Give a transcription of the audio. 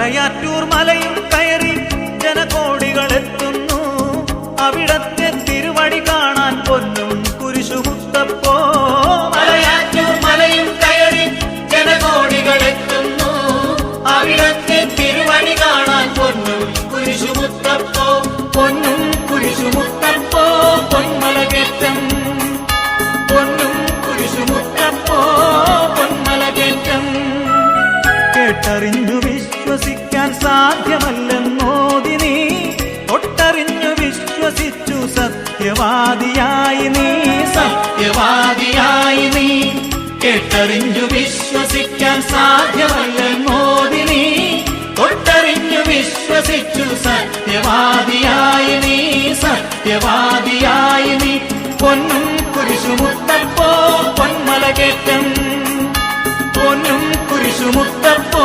മലയാറ്റൂർ മലയും കയറി ജനകോടികൾ എത്തുന്നു. അവിടത്തെ തിരുവടി കാണാൻ പൊന്നും കുരിശുമുത്തപ്പോ. മലയാറ്റൂർ മലയും കയറി ജനകോടികൾ എത്തുന്നു. അവിടത്തെ തിരുവടി കാണാൻ പൊന്നും കുരിശുമുത്തപ്പോ. പൊന്നും തൊട്ടറിഞ്ഞു വിശ്വസിക്കാൻ സാധ്യമല്ലെന്നോതി നീ. തൊട്ടറിഞ്ഞു വിശ്വസിച്ചു സത്യവാദിയായി നീ. സത്യവാദിയായി നീ. കേട്ടറിഞ്ഞു വിശ്വസിക്കാൻ സാധ്യമല്ലെന്നോതി നീ. തൊട്ടറിഞ്ഞു വിശ്വസിച്ചു സത്യവാദിയായി നീ. സത്യവാദിയായി നീ. പൊന്നും കുരിശുമുത്തപ്പോ പൊന്മല കേട്ട முத்தப்போ